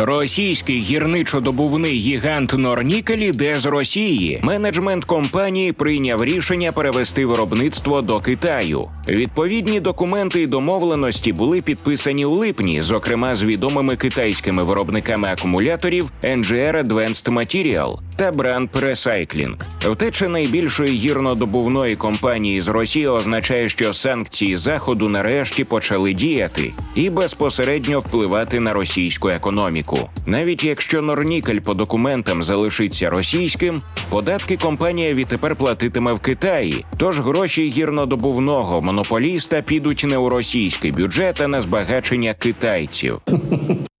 Російський гірничодобувний гігант Норнікель іде з Росії. Менеджмент компанії прийняв рішення перевести виробництво до Китаю. Відповідні документи і домовленості були підписані у липні, зокрема з відомими китайськими виробниками акумуляторів NGR Advanced Material та Brand Recycling. Втеча найбільшої гірнодобувної компанії з Росії означає, що санкції заходу нарешті почали діяти і безпосередньо впливати на російську економіку. Навіть якщо Норнікель по документам залишиться російським, податки компанія відтепер платитиме в Китаї. Тож гроші гірнодобувного монополіста підуть не у російський бюджет, а на збагачення китайців.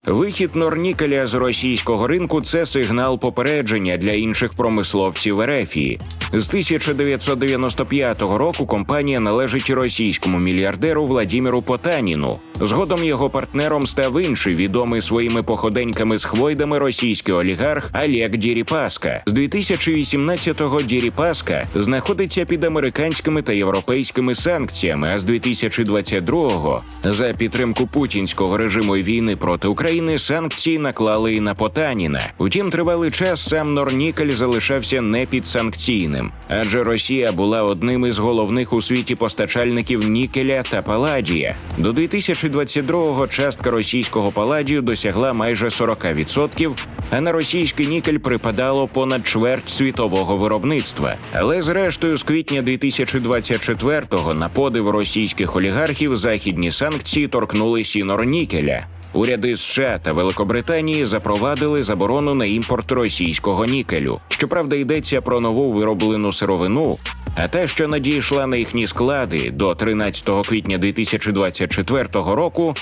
Вихід Норнікеля з російського ринку це сигнал попередження для інших промисловців Ерефії. З 1995 року компанія належить російському мільярдеру Владіміру Потаніну. Згодом його партнером став інший відомий своїми походеньками з хвойдами російський олігарх Олег Діріпаска. З 2018-го Діріпаска знаходиться під американськими та європейськими санкціями. А з 2022-го за підтримку путінського режиму війни проти України санкції наклали і на Потаніна. Втім, тривалий час сам Норнікель залишався не підсанкційним, адже Росія була одним із головних у світі постачальників нікеля та паладія. До 2022-го частка російського паладію досягла майже 40%, а на російський нікель припадало понад чверть світового виробництва. Але зрештою, з квітня 2024-го на подив російських олігархів західні санкції торкнулись і Норнікеля. Уряди США та Великобританії запровадили заборону на імпорт російського нікелю. Щоправда, йдеться про нову вироблену сировину. А те, що надійшла на їхні склади до 13 квітня 2024 року,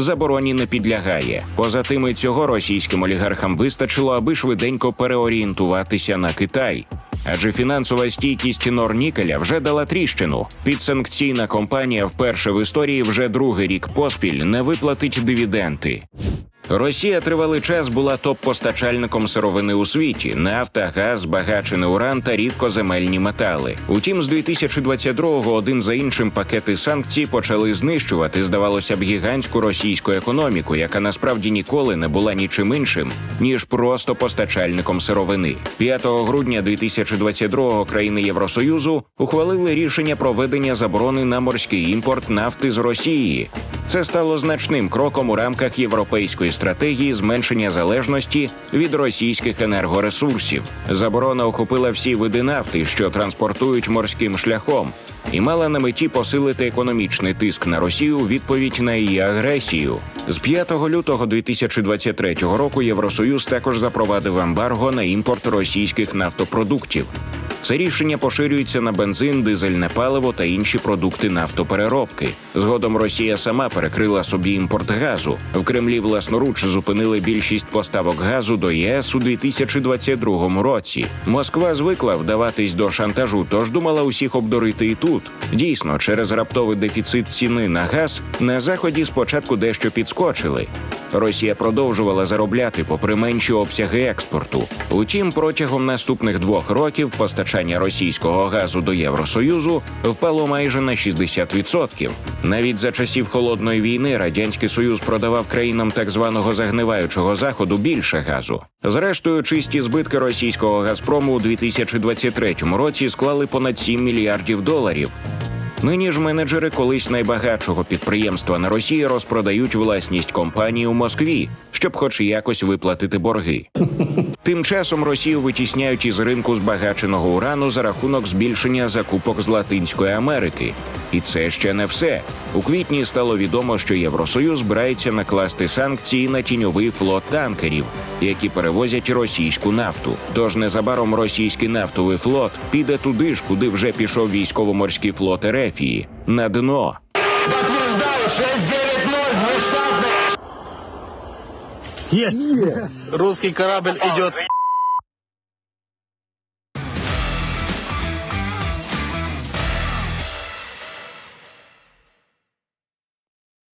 забороні не підлягає. Поза тим, і цього російським олігархам вистачило, аби швиденько переорієнтуватися на Китай. Адже фінансова стійкість Норнікеля вже дала тріщину. Підсанкційна компанія вперше в історії вже другий рік поспіль не виплатить дивіденти. Росія тривалий час була топ-постачальником сировини у світі: нафта, газ, збагачений уран та рідкоземельні метали. Утім, з 2022-го один за іншим пакети санкцій почали знищувати, здавалося б, гігантську російську економіку, яка насправді ніколи не була нічим іншим ніж просто постачальником сировини. 5 грудня 2022-го країни Євросоюзу ухвалили рішення про введення заборони на морський імпорт нафти з Росії. Це стало значним кроком у рамках європейської стратегії зменшення залежності від російських енергоресурсів. Заборона охопила всі види нафти, що транспортують морським шляхом, і мала на меті посилити економічний тиск на Росію у відповідь на її агресію. З 5 лютого 2023 року Євросоюз також запровадив ембарго на імпорт російських нафтопродуктів. Це рішення поширюється на бензин, дизельне паливо та інші продукти нафтопереробки. Згодом Росія сама перекрила собі імпорт газу. В Кремлі власноруч зупинили більшість поставок газу до ЄС у 2022 році. Москва звикла вдаватись до шантажу, тож думала усіх обдурити і тут. Дійсно, через раптовий дефіцит ціни на газ на заході спочатку дещо підскочили. Росія продовжувала заробляти попри менші обсяги експорту. Утім, протягом наступних двох років постачання російського газу до Євросоюзу впало майже на 60%. Навіть за часів холодної війни радянський союз продавав країнам так званого загниваючого заходу більше газу. Зрештою, чисті збитки російського газпрому у 2023 році склали понад 7 мільярдів доларів. Нині ж менеджери колись найбагатшого підприємства на Росії розпродають власність компанії у Москві, щоб хоч якось виплатити борги. Тим часом Росію витісняють із ринку збагаченого урану за рахунок збільшення закупок з Латинської Америки. І це ще не все. У квітні стало відомо, що Євросоюз збирається накласти санкції на тіньовий флот танкерів, які перевозять російську нафту. Тож незабаром російський нафтовий флот піде туди ж, куди вже пішов військово-морський флот Ерефії на дно. Подтверждаю, 690, внештатный. Есть. Русский корабль идет